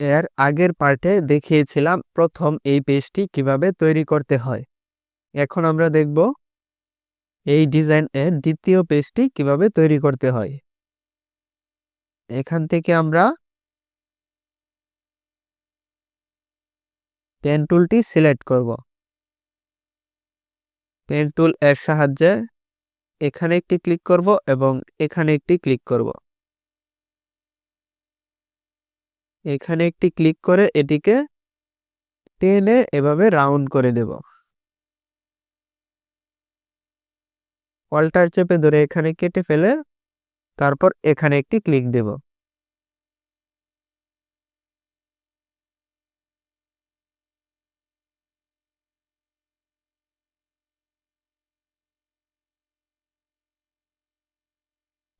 এর আগের পার্টে দেখিয়েছিলাম প্রথম এই পেজটি কীভাবে তৈরি করতে হয়। এখন আমরা দেখব এই ডিজাইন এর দ্বিতীয় পেজটি কীভাবে তৈরি করতে হয়। এখান থেকে আমরা পেন টুলটি সিলেক্ট করব। পেন টুল এর সাহায্যে এখানে একটি ক্লিক করব এবং এখানে একটি ক্লিক করব। এখানে একটি ক্লিক করে এটিকে টেনে এভাবে রাউন্ড করে দেব। অল্টার চেপে ধরে এখানে কেটে ফেলে তারপর এখানে একটি ক্লিক দেব।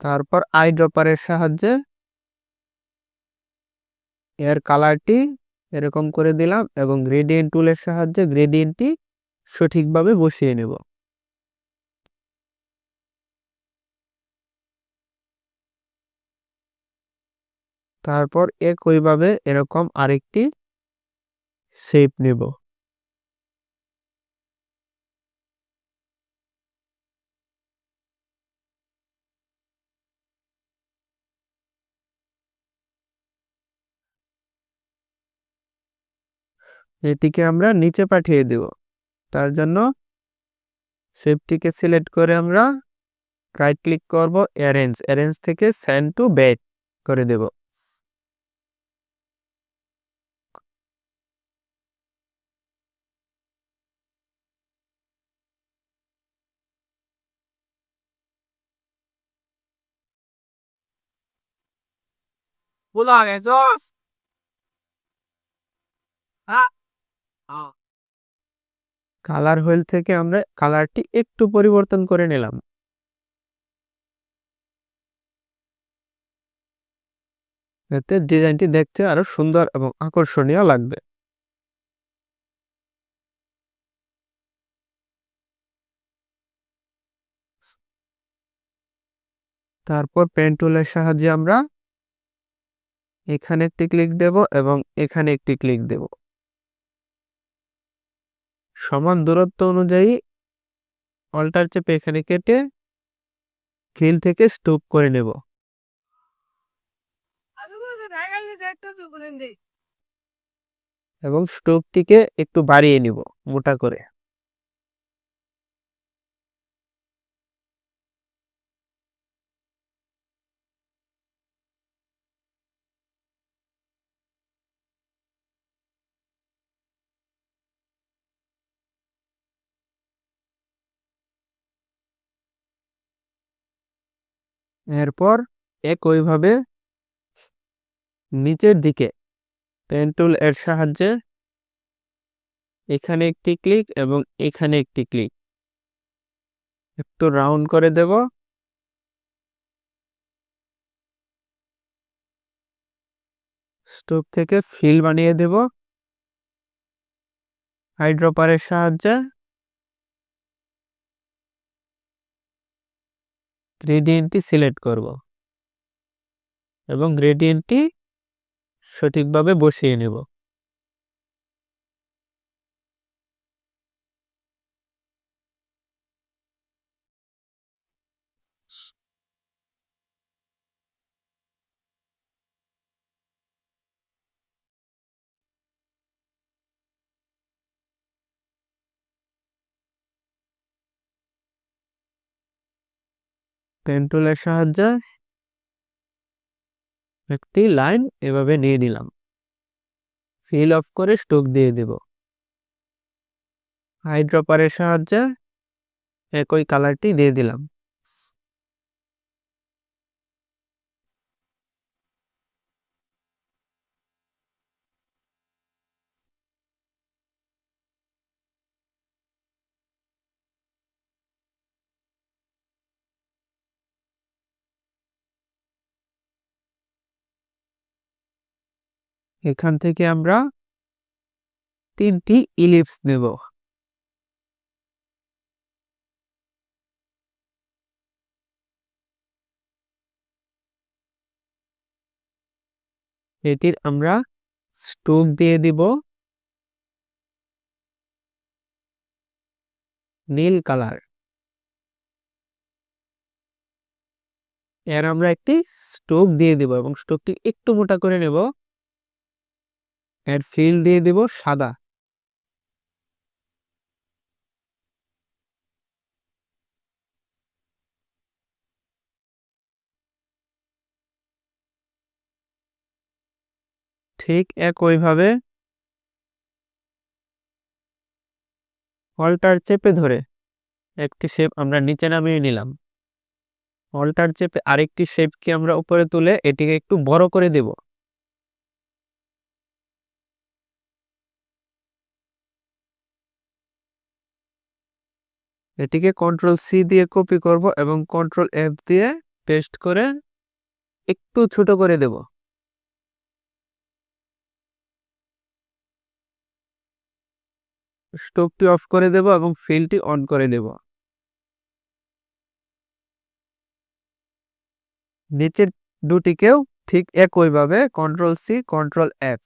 তারপর আই ড্রপারের সাহায্যে এর কালারটি এরকম করে দিলাম এবং গ্রেডিয়েন্ট টুলের সাহায্যে গ্রেডিয়েন্টটি সঠিকভাবে বসিয়ে নেব। তারপর একইভাবে এরকম আরেকটি শেপ নেব। এটিকে আমরা নিচে পাঠিয়ে দেব তার জন্য শেপটিকে সিলেক্ট করে আমরা রাইট ক্লিক করব অ্যারেঞ্জ অ্যারেঞ্জ থেকে স্যান্ড টু ব্যাক করে দেব Pulang, Esos! Ah! Ah. Colour wheel থেকে আমরা কালারটি একটু পরিবর্তন করে নিলাম। এতে ডিজাইনটি দেখতে আরও সুন্দর এবং আকর্ষণীয় লাগবে। তারপর পেন টুলের সাহায্যে আমরা এখানে একটি ক্লিক দেব এবং এখানে একটি ক্লিক দেব। সমান দূরত্ব অনুযায়ী অল্টার চেপে এখানে কেটে খিল থেকে স্টুপ করে নেব। এবং স্টোভটিকে একটু বাড়িয়ে নিব মোটা করে। এরপর একইভাবে নিচের দিকে পেন টুল এর সাহায্যে এখানে একটি ক্লিক এবং এখানে একটি ক্লিক একটু রাউন্ড করে দেব। স্টোভ থেকে ফিল বানিয়ে দেব। হাইড্রোপারের সাহায্যে গ্রেডিয়েন্টটি সিলেক্ট করব। এবং গ্রেডিয়েন্টটি সঠিকভাবে বসিয়ে নেব। পেন টুলের সাহায্যে একটি লাইন এভাবে নিয়ে নিলাম। ফিল অফ করে স্টোক দিয়ে দেব। হাইড্রোপারের সাহায্যে একই কালারটি দিয়ে দিলাম। এখান থেকে আমরা তিনটি ইলিপস নেব। এটির আমরা স্টোক দিয়ে দিব। নীল কালার। এর আমরা একটি স্টোক দিয়ে দিব এবং স্টোকটি একটু মোটা করে নেব। এর ফিল দিয়ে দিব সাদা। ঠিক একইভাবে অল্টার চেপে ধরে একটি শেপ আমরা নিচে নামিয়ে নিলাম। অল্টার চেপে আরেকটি শেপকে আমরা উপরে তুলে এটিকে একটু বড় করে দেব। এটিকে কন্ট্রোল সি দিয়ে কপি করব এবং কন্ট্রোল এফ দিয়ে পেস্ট করে একটু ছোট করে দেব। স্টোভটি অফ করে দেব এবং ফিলটি অন করে দেব। নিচের দুটিকেও ঠিক একইভাবে কন্ট্রোল সি কন্ট্রোল এফ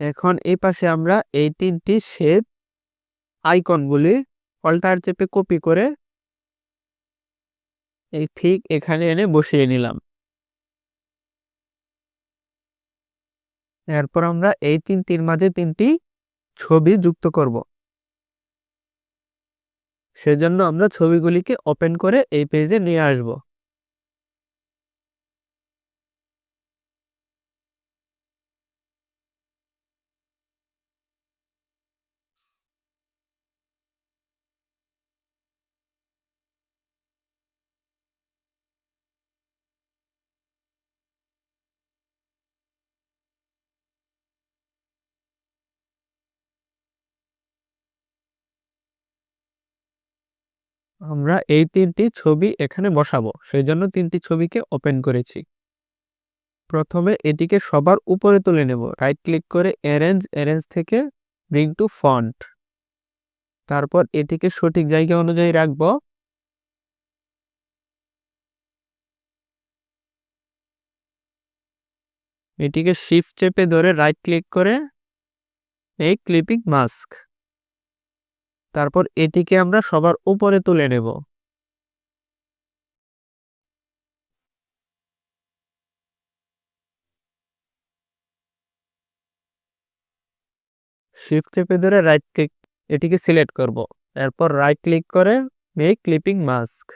এখন এই পাশে আমরা এই তিনটি শেপ আইকনগুলি অল্টার চেপে কপি করে এই ঠিক এখানে এনে বসিয়ে নিলাম। এরপর আমরা এই তিনটির মাঝে তিনটি ছবি যুক্ত করব। সেজন্য আমরা ছবিগুলিকে ওপেন করে এই পেজে নিয়ে আসব। আমরা এই তিনটি ছবি এখানে বসাবো সেই জন্য তিনটি ছবিকে ওপেন করেছি। প্রথমে এটিকে সবার উপরে তুলে নেব রাইট ক্লিক করে অ্যারেঞ্জ অ্যারেঞ্জ থেকে ব্রিং টু ফন্ট তারপর এটিকে সঠিক জায়গা অনুযায়ী রাখব। এটিকে শিফট চেপে ধরে রাইট ক্লিক করে এই ক্লিপিং মাস্ক তারপর এটিকে আমরা সবার উপরে তুলে নেব। শিফট চেপে ধরে রাইট ক্লিক এটিকে সিলেক্ট করব। এরপর রাইট ক্লিক করে মেক ক্লিপিং মাস্ক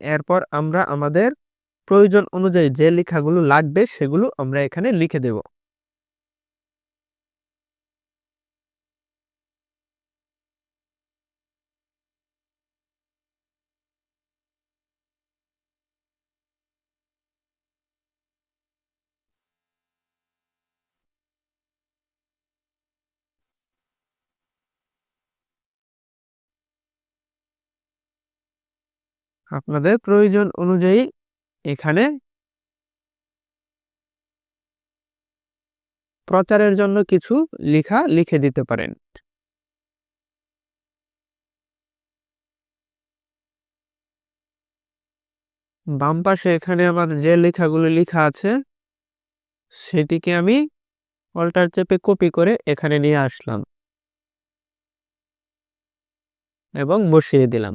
এরপর আমরা আমাদের প্রয়োজন অনুযায়ী যে লেখাগুলো লাগবে সেগুলো আমরা এখানে লিখে দেব। আপনাদের প্রয়োজন অনুযায়ী এখানে প্রচারের জন্য কিছু লেখা লিখে দিতে পারেন। বাম পাশে এখানে আমার যে লেখাগুলো লেখা আছে, সেটিকে আমি অল্টার চেপে কপি করে এখানে নিয়ে আসলাম এবং বসিয়ে দিলাম।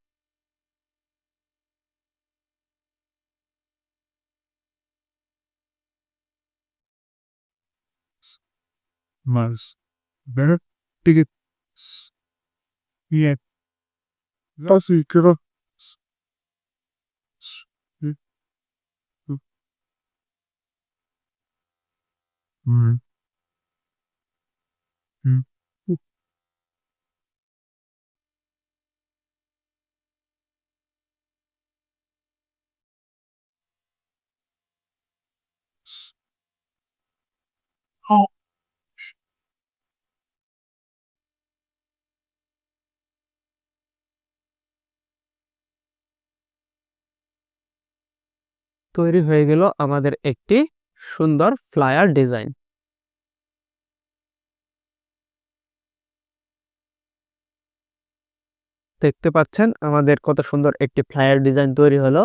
months. Their tickets yet. That's it. Mm. Mm. তৈরি হয়ে গেল আমাদের একটি সুন্দর ফ্লায়ার ডিজাইন। দেখতে পাচ্ছেন আমাদের কত সুন্দর একটি ফ্লায়ার ডিজাইন তৈরি হলো।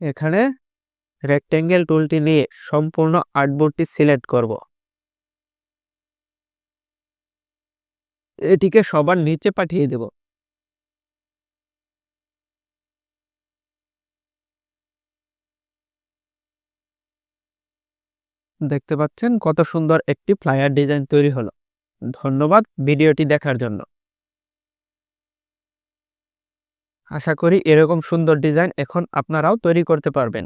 এখানে রেক্টেঙ্গেল টুলটি নিয়ে সম্পূর্ণ আর্টবোর্ডটি সিলেক্ট করব। এটিকে সবার নিচে পাঠিয়ে দেব। দেখতে পাচ্ছেন কত সুন্দর একটি ফ্লায়ার ডিজাইন তৈরি হলো। ধন্যবাদ ভিডিওটি দেখার জন্য। আশা করি এরকম সুন্দর ডিজাইন এখন আপনারাও তৈরি করতে পারবেন।